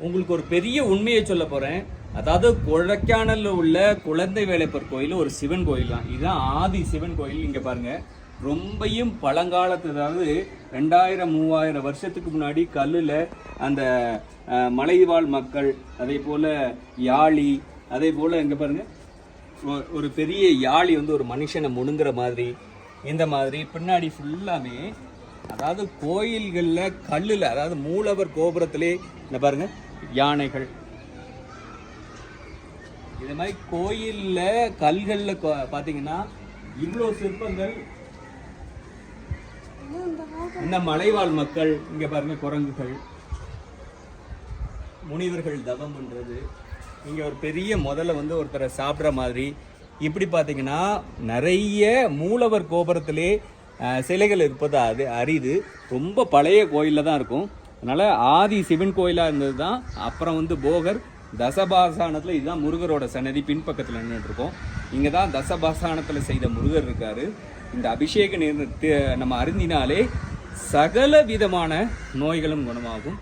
உங்களுக்கு ஒரு பெரிய உண்மையை சொல்ல போகிறேன் அதாவது கொடைக்கானலில் உள்ள குழந்தை வேலைப்பர் கோயில் ஒரு சிவன் கோயில் தான். இதுதான் ஆதி சிவன் கோயில் இங்கே பாருங்கள் ரொம்பையும் பழங்காலத்து அதாவது ரெண்டாயிரம் மூவாயிரம் வருஷத்துக்கு முன்னாடி கல்லில் அந்த மலைவாழ் மக்கள் அதே போல் யாழி அதே போல் இங்கே பாருங்கள் ஒரு பெரிய யாழி வந்து ஒரு மனுஷனை முணுங்குற மாதிரி இந்த மாதிரி பின்னாடி ஃபுல்லாமே அதாவது கோயில்களில் கல்லில் அதாவது மூலவர் கோபுரத்திலே இந்த பாருங்கள் யானைகள். இது மாதிரி கோயிலில் கல்களில் பார்த்தீங்கன்னா இவ்வளோ சிற்பங்கள். இந்த மலைவாழ் மக்கள் இங்கே பாருங்க குரங்குகள். முனிவர்கள் தவம் பண்ணுறது இங்கே ஒரு பெரிய முதல்ல வந்து ஒருத்தரை சாப்பிட்ற மாதிரி. இப்படி பார்த்தீங்கன்னா நிறைய மூலவர் கோபுரத்திலே சிலைகள் இருப்பது அது அரிது. ரொம்ப பழைய கோயிலில் தான் இருக்கும். அதனால் ஆதி சிவன் கோயிலாக இருந்தது தான் அப்புறம் வந்து போகர் தசபாசானத்தில் இதுதான் முருகரோட சன்னதி பின்பக்கத்தில் நின்றுட்டுருக்கோம் இங்கே தான் தசபாசானத்தில் செய்த முருகர் இருக்கார். இந்த அபிஷேக நம்ம அருந்தினாலே சகல விதமான நோய்களும் குணமாகும்.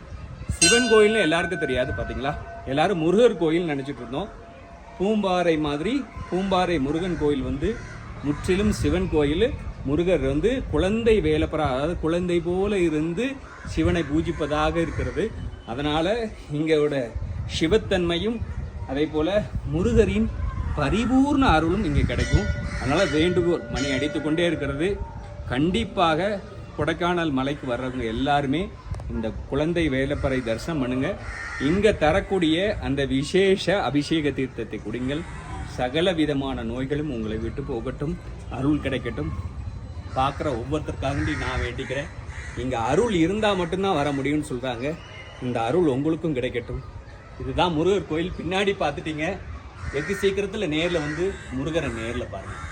சிவன் கோயில்னு எல்லாருக்கும் தெரியாது பார்த்தீங்களா எல்லாரும் முருகர் கோயில் நினச்சிட்டு இருந்தோம். பூம்பாறை மாதிரி பூம்பாறை முருகன் கோயில் வந்து முற்றிலும் சிவன் கோயில். முருகர் வந்து குழந்தை வேலப்பரா அதாவது குழந்தை போல இருந்து சிவனை பூஜிப்பதாக இருக்கிறது. அதனால் இங்கோட சிவத்தன்மையும் அதே போல் முருகரின் பரிபூர்ண அருளும் இங்கே கிடைக்கும். அதனால் வேண்டுகோள் மணி அடித்து கொண்டே இருக்கிறது. கண்டிப்பாக கொடைக்கானல் மலைக்கு வர்றவங்க எல்லாருமே இந்த குழந்தை வேலப்பறை தரிசனம் பண்ணுங்க. இங்கே தரக்கூடிய அந்த விசேஷ அபிஷேக தீர்த்தத்தை குடிங்கள். சகல விதமான நோய்களும் உங்களை விட்டு போகட்டும். அருள் கிடைக்கட்டும். பார்க்குற ஒவ்வொருத்தருக்காகண்டி நான் வேண்டிக்கிறேன். இங்கே அருள் இருந்தால் மட்டும்தான் வர முடியும்னு சொல்கிறாங்க இந்த அருள் உங்களுக்கும் கிடைக்கட்டும். இதுதான் முருகர் கோயில். பின்னாடி பார்த்துட்டீங்க. வெகு சீக்கிரத்தில் நேரில் வந்து முருகரை நேரில் பாருங்கள்